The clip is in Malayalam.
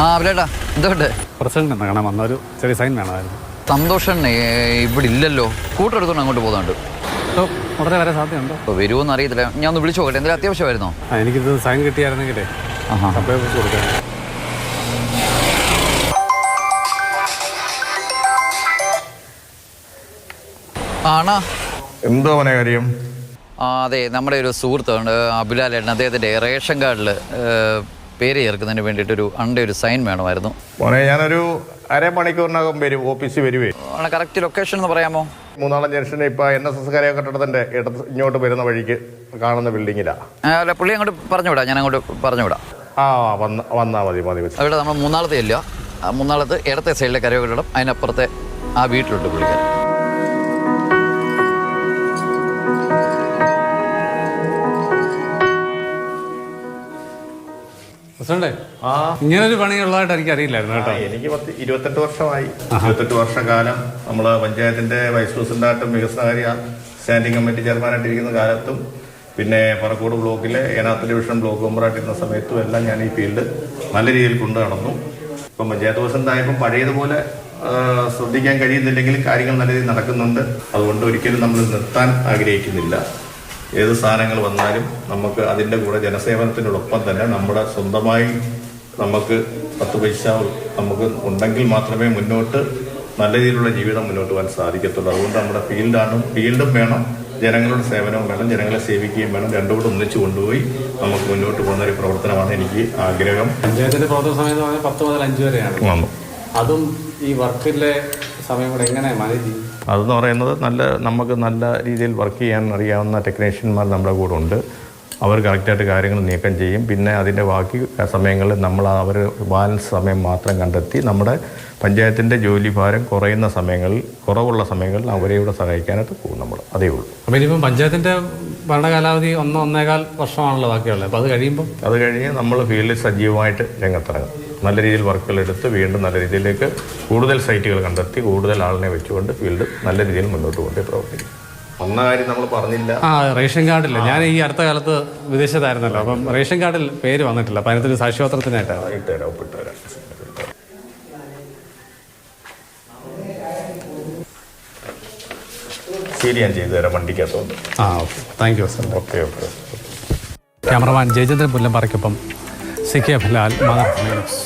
ആ അഭിലേട്ടാ എന്തുകൊണ്ട് പ്രസിഡന്റ് എന്ന് കാണാൻ വന്ന ഒരു ചെറിയ സൈൻ വേണമായിരുന്നു. ഇവിടെ ഇല്ലല്ലോ. കൂട്ടെടുത്തോണ്ട് അങ്ങോട്ട് പോകുന്നുണ്ട്. അപ്പോൾ ഉടനെ വരാൻ സാധ്യതയുണ്ടോ? അപ്പോൾ വരുമോന്ന് അറിയത്തില്ല. ഞാൻ ഒന്ന് വിളിച്ചു നോക്കട്ടെ. എന്തെങ്കിലും അത്യാവശ്യമായിരുന്നോ? ആ എനിക്കിത് സൈൻ കിട്ടിയായിരുന്നെങ്കിലേ ആഹാ. സപ്ലൈ ഓഫീസ് കൊടുക്കാൻ ആണാ. എന്തോ അവനെ കാര്യം? ആ അതെ നമ്മുടെ ഒരു സുഹൃത്തുണ്ട് അബുലാലേട്ടൻ. അദ്ദേഹത്തിന്റെ റേഷൻ കാർഡിൽ പേര് ചേർക്കുന്നതിന് വേണ്ടിയിട്ടൊരു അണ്ട ഒരു സൈൻ വേണമായിരുന്നു. മോനെ ഞാനൊരു അരമണിക്കൂറിനകം വരും ഓഫീസിൽ വരുവേ. ആണ് കറക്റ്റ് ലൊക്കേഷൻ എന്ന് പറയാമോ? മൂന്നാളം ജംഗ്ഷൻ ഇപ്പൊ എൻ എസ് എസ് കരയ കെട്ടിടത്തിന്റെ ഇടത്ത് ഇങ്ങോട്ട് വരുന്ന വഴിക്ക് കാണുന്ന ബിൽഡിങ്ങിലാ ആ, അല്ല പുള്ളി അങ്ങോട്ട് പറഞ്ഞു വിടാം ഞാൻ അങ്ങോട്ട് പറഞ്ഞു വിടാം ആ വന്ന വന്നാ മതി മതി മതി. അവിടെ നമ്മൾ മൂന്നാളത്തെ ഇല്ല ആ മൂന്നാളത്ത് ഇടത്തെ സൈഡിലെ കരകെട്ടിടം അതിനപ്പുറത്തെ ആ വീട്ടിലുണ്ട് പുള്ളിക്കാരൻ. പ്രസിഡന്റെ ഇങ്ങനൊരു പണിയുള്ളതായിട്ട് എനിക്ക് അറിയില്ലായിരുന്നു കേട്ടോ എനിക്ക് പത്ത് ഇരുപത്തെട്ട് വർഷമായി. ഇരുപത്തെട്ട് വർഷക്കാലം നമ്മൾ പഞ്ചായത്തിന്റെ വൈസ് പ്രസിഡന്റായിട്ടും വികസനകാര്യ സ്റ്റാൻഡിംഗ് കമ്മിറ്റി ചെയർമാനായിട്ടിരിക്കുന്ന കാലത്തും പിന്നെ പറക്കോട് ബ്ലോക്കിലെ ഏനാത്ത് ഡിവിഷൻ ബ്ലോക്ക് മെമ്പറായിട്ടിരുന്ന സമയത്തും എല്ലാം ഞാൻ ഈ ഫീൽഡ് നല്ല രീതിയിൽ കൊണ്ടു നടന്നു. ഇപ്പം പഞ്ചായത്ത് പ്രസിഡന്റ് ആയപ്പോൾ പഴയതുപോലെ ശ്രദ്ധിക്കാൻ കഴിയുന്നില്ലെങ്കിലും കാര്യങ്ങൾ നല്ല രീതിയിൽ നടക്കുന്നുണ്ട്. അതുകൊണ്ട് ഒരിക്കലും നമ്മൾ നിർത്താൻ ആഗ്രഹിക്കുന്നില്ല. ഏത് സാധനങ്ങൾ വന്നാലും നമുക്ക് അതിന്റെ കൂടെ ജനസേവനത്തിനോടൊപ്പം തന്നെ നമ്മുടെ സ്വന്തമായി നമുക്ക് പത്ത് പൈസ നമുക്ക് ഉണ്ടെങ്കിൽ മാത്രമേ മുന്നോട്ട് നല്ല രീതിയിലുള്ള ജീവിതം മുന്നോട്ട് പോകാൻ സാധിക്കത്തുള്ളൂ. അതുകൊണ്ട് നമ്മുടെ ഫീൽഡാണ് ഫീൽഡും വേണം. ജനങ്ങളുടെ സേവനവും വേണം. ജനങ്ങളെ സേവിക്കുകയും വേണം. രണ്ടും കൂടെ ഒന്നിച്ചു കൊണ്ടുപോയി നമുക്ക് മുന്നോട്ട് പോകുന്ന ഒരു പ്രവർത്തനമാണ് എനിക്ക് ആഗ്രഹം. പഞ്ചായത്തിന്റെ പ്രവർത്തന സമയം പത്ത് മുതൽ അഞ്ച് വരെയാണ്. അതും ഈ വർക്കിലെ സമയം കൂടെ എങ്ങനെ മാനേജ് ചെയ്യും? അതെന്ന് പറയുന്നത് നല്ല നമുക്ക് നല്ല രീതിയിൽ വർക്ക് ചെയ്യാൻ അറിയാവുന്ന ടെക്നീഷ്യന്മാർ നമ്മുടെ കൂടെ ഉണ്ട്. അവർ കറക്റ്റായിട്ട് കാര്യങ്ങൾ നീക്കം ചെയ്യും. പിന്നെ അതിന്റെ ബാക്കി സമയങ്ങളിൽ നമ്മൾ അവർ ബാലൻസ് സമയം മാത്രം കണ്ടെത്തി നമ്മുടെ പഞ്ചായത്തിന്റെ ജോലി ഭാരം കുറയുന്ന സമയങ്ങളിൽ കുറവുള്ള സമയങ്ങളിൽ അവരെ ഇവിടെ സഹായിക്കാനായിട്ട് പോകും നമ്മൾ. അതേ ഉള്ളൂ. അപ്പോൾ ഇനിയിപ്പം പഞ്ചായത്തിന്റെ ഭരണകാലാവധി ഒന്ന് ഒന്നേകാൽ വർഷമാണല്ലോ ബാക്കിയുള്ളത്. അപ്പോൾ അത് കഴിയുമ്പോൾ അത് കഴിഞ്ഞ് നമ്മൾ ഫീൽഡിൽ സജീവമായിട്ട് രംഗത്തിറങ്ങും. നല്ല രീതിയിൽ വർക്കുകൾ എടുത്ത് വീണ്ടും നല്ല രീതിയിലേക്ക് കൂടുതൽ സൈറ്റുകൾ കണ്ടെത്തി കൂടുതൽ ആളിനെ വെച്ചുകൊണ്ട് ഫീൽഡ് നല്ല രീതിയിൽ മുന്നോട്ട് കൊണ്ടേ പ്രവർത്തിക്കും. ഒന്ന കാര്യം നമ്മൾ പറഞ്ഞില്ല. ആ റേഷൻ കാർഡില്ല ഞാൻ ഈ അടുത്ത കാലത്ത് വിദേശത്തായിരുന്നല്ലോ. അപ്പം റേഷൻ കാർഡിൽ പേര് വന്നിട്ടില്ല. അപ്പം അതിനകത്തൊരു സാക്ഷ്യപത്രത്തിനായിട്ടാണ് ഇട്ടുതരാം ഒപ്പിട്ടുതരാം. ശരി ഞാൻ ചെയ്തു തരാം. വണ്ടിക്കകത്തോണ്ട് ആ okay. Thank you sir okay okay. Cameraman Jayachandran പുല്ലമ്പറയ്ക്കൊപ്പം C K Filal Mathrubhumi news.